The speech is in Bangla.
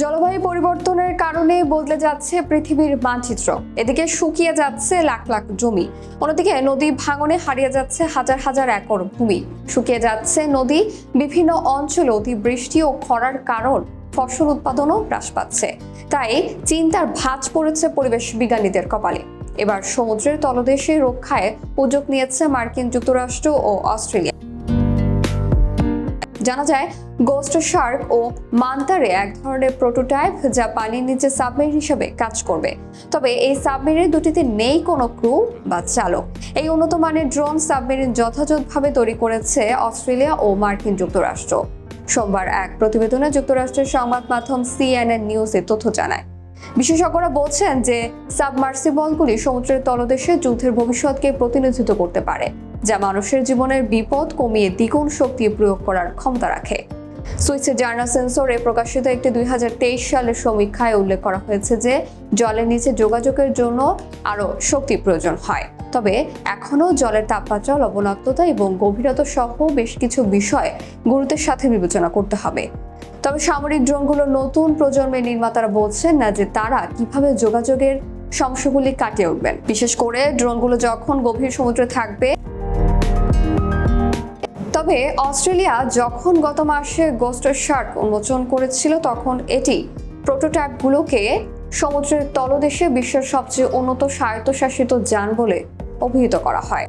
জলবায়ু পরিবর্তনের কারণে বদলে যাচ্ছে পৃথিবীর মানচিত্র। এদিকে শুকিয়ে যাচ্ছে লাখ লাখ জমি। অন্যদিকে নদী ভাঙনে হারিয়ে যাচ্ছে হাজার হাজার একর ভূমি। শুকিয়ে যাচ্ছে নদী, বিভিন্ন অঞ্চলে অতিবৃষ্টি ও খরার কারণ ফসল উৎপাদনও হ্রাস পাচ্ছে। তাই চিন্তার ভাঁজ পড়েছে পরিবেশ বিজ্ঞানীদের কপালে। এবার সমুদ্রের তলদেশে রক্ষায় উদ্যোগ নিয়েছে মার্কিন যুক্তরাষ্ট্র ও অস্ট্রেলিয়া। জানা যায় গোস্ট শার্ক ও মান্তারে এক ধরনের প্রোটোটাইপ যা পানির নিচে সাবমেরিন হিসেবে কাজ করবে। তবে এই সাবমেরিন দুটিতে নেই কোনো ক্রু বা চালক। এই উন্নত মানের ড্রোন সাবমেরিন যথাযথভাবে তৈরি করেছে অস্ট্রেলিয়া ও মার্কিন যুক্তরাষ্ট্র। সোমবার এক প্রতিবেদনে যুক্তরাষ্ট্রের সংবাদ মাধ্যম সিএনএন নিউজ তথ্য জানায়। বিশেষজ্ঞরা বলছেন যে সাবমার্সিবলগুলি সমুদ্রের তলদেশে যুদ্ধের ভবিষ্যৎকে প্রতিনিধিত্ব করতে পারে, যা মানুষের জীবনের বিপদ কমিয়ে দ্বিগুণ শক্তি প্রয়োগ করার ক্ষমতা রাখে। সুইসের জার্নাল সেন্সরে প্রকাশিত একটি দুই হাজার তেইশ সালের সমীক্ষায় উল্লেখ করা হয়েছে যে জলের নিচে যোগাযোগের জন্য আরও শক্তি প্রয়োজন হয়। তবে এখনও জলের তাপমাত্রা, লবণাক্ততা এবং গভীরতা সহ বেশ কিছু বিষয় গুরুত্বের সাথে বিবেচনা করতে হবে। তবে সামরিক ড্রোনগুলো নতুন প্রজন্মের নির্মাতারা বলছেন না যে তারা কীভাবে যোগাযোগের সমস্যাগুলি কাটিয়ে উঠবেন। বিশেষ করে ড্রোনগুলো যখন গভীর সমুদ্রে থাকবে। তবে অস্ট্রেলিয়া যখন গত মাসে গোস্টার শার্ক উন্মোচন করেছিল, তখন এটি প্রোটোটাইপগুলোকে সমুদ্রের তলদেশে বিশ্বের সবচেয়ে উন্নত স্বায়ত্তশাসিত যান বলে অভিহিত করা হয়।